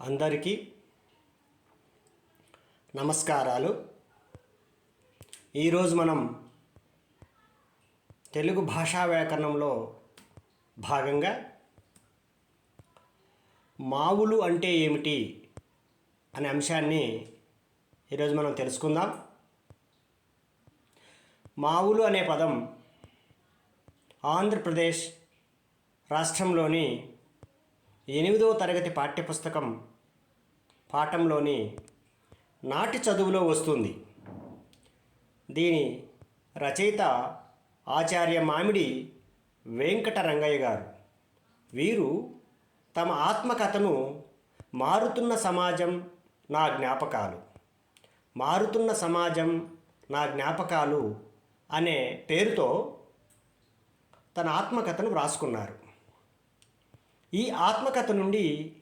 అందరికీ నమస్కారాలు. ఈరోజు మనం తెలుగు భాషా వ్యాకరణంలో భాగంగా మావులు అంటే ఏమిటి అనే అంశాన్ని ఈరోజు మనం తెలుసుకుందాం. మావులు అనే పదం ఆంధ్రప్రదేశ్ రాష్ట్రంలోని ఎనిమిదవ తరగతి పాఠ్యపుస్తకం పాఠంలోని నాటి చదువులో వస్తుంది. దీని రచయిత ఆచార్య మామిడి వెంకటరంగయ్య గారు. వీరు తమ ఆత్మకథను మారుతున్న సమాజం నా జ్ఞాపకాలు. మారుతున్న సమాజం నా జ్ఞాపకాలు అనే పేరుతో తన ఆత్మకథను వ్రాసుకున్నారు. ఈ ఆత్మకథ నుండి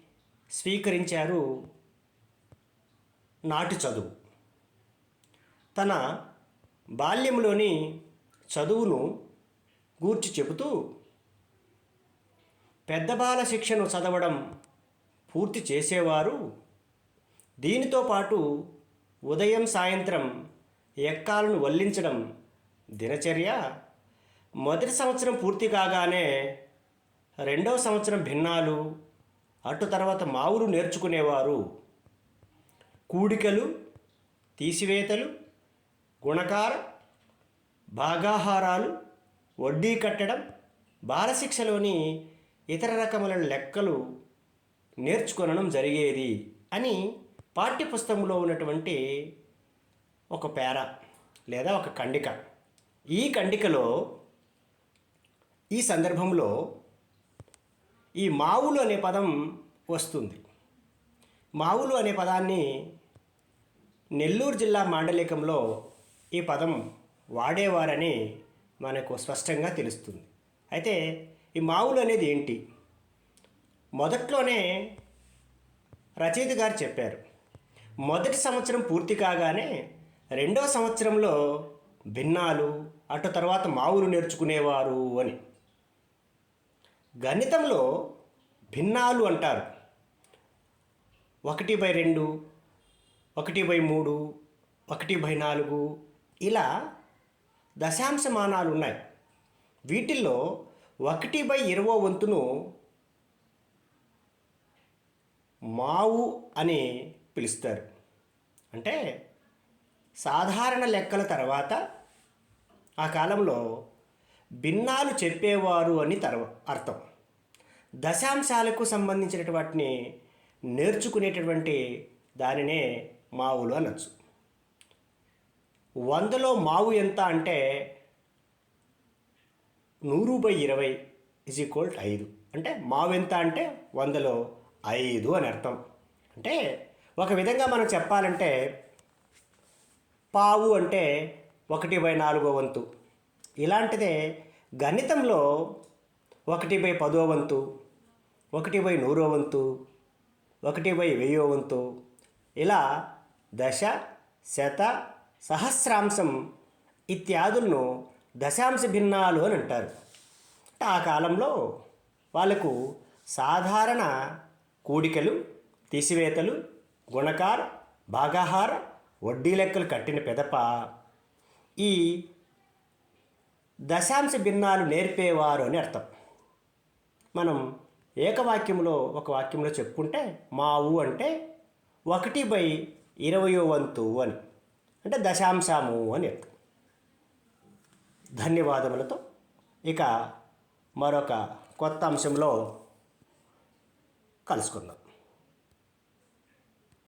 స్వీకరించారు నాటి చదువు. తన బాల్యంలోని చదువును గూర్చి చెబుతూ పెద్ద బాల శిక్షను చదవడం పూర్తి చేసేవారు. దీనితో పాటు ఉదయం సాయంత్రం ఎక్కాలను వల్లించడం దినచర్య మొదటి సంవత్సరం పూర్తి కాగానే రెండవ సంవత్సరం భిన్నాలు అటు తర్వాత మావులు నేర్చుకునేవారు. కూడికలు తీసివేతలు గుణకార భాగాహారాలు వడ్డీ కట్టడం బాలశిక్షలోని ఇతర రకముల లెక్కలు నేర్చుకొనడం జరిగేది అని పాఠ్యపుస్తకంలో ఉన్నటువంటి ఒక పేర లేదా ఒక ఖండిక ఈ ఖండికలో ఈ సందర్భంలో ఈ మావులు అనే పదం వస్తుంది. మావులు అనే పదాన్ని నెల్లూరు జిల్లా మాండలికంలో ఈ పదం వాడేవారని మనకు స్పష్టంగా తెలుస్తుంది. అయితే ఈ మావులు అనేది ఏంటి? మొదట్లోనే రచయిత గారు చెప్పారు మొదటి సంవత్సరం పూర్తి కాగానే రెండవ సంవత్సరంలో భిన్నాలు అటు తర్వాత మావులు నేర్చుకునేవారు అని. గణితంలో భిన్నాలు అంటారు. ఒకటి బై రెండు ఒకటి బై మూడు ఒకటి బై నాలుగు ఇలా దశాంశమానాలు ఉన్నాయి. వీటిల్లో ఒకటి బై ఇరవో వంతును మావు అని పిలుస్తారు. అంటే సాధారణ లెక్కల తర్వాత ఆ కాలంలో భిన్నాలు చెప్పేవారు అని తర్వ అర్థం. దశాంశాలకు సంబంధించినటువంటిని వాటిని నేర్చుకునేటటువంటి దానినే మావులు అనొచ్చు. వందలో మావు ఎంత అంటే నూరు బై ఇరవై ఇజ్ ఈక్వల్ ఐదు. అంటే మావు ఎంత అంటే వందలో ఐదు అని అర్థం. అంటే ఒక విధంగా మనం చెప్పాలంటే పావు అంటే ఒకటి బై నాలుగో వంతు. ఇలాంటిదే గణితంలో ఒకటి బై పదో వంతు ఒకటి బై నూరో వంతు ఒకటి బై వెయ్యో వంతు. ఇలా దశ శత సహస్రాంశం ఇత్యాదులను దశాంశ భిన్నాలు అని అంటారు. ఆ కాలంలో వాళ్ళకు సాధారణ కూడికలు తీసివేతలు గుణకార భాగాహార వడ్డీ లెక్కలు కట్టిన పెదప. ఈ దశాంశ భిన్నాలు నేర్పేవారు అని అర్థం. మనం ఏకవాక్యంలో ఒక వాక్యంలో చెప్పుకుంటే మావు అంటే ఒకటి బై ఇరవయో వంతు అని. అంటే దశాంశము అని అర్థం. ధన్యవాదములతో ఇక మరొక కొత్త అంశంలో కలుసుకుందాం.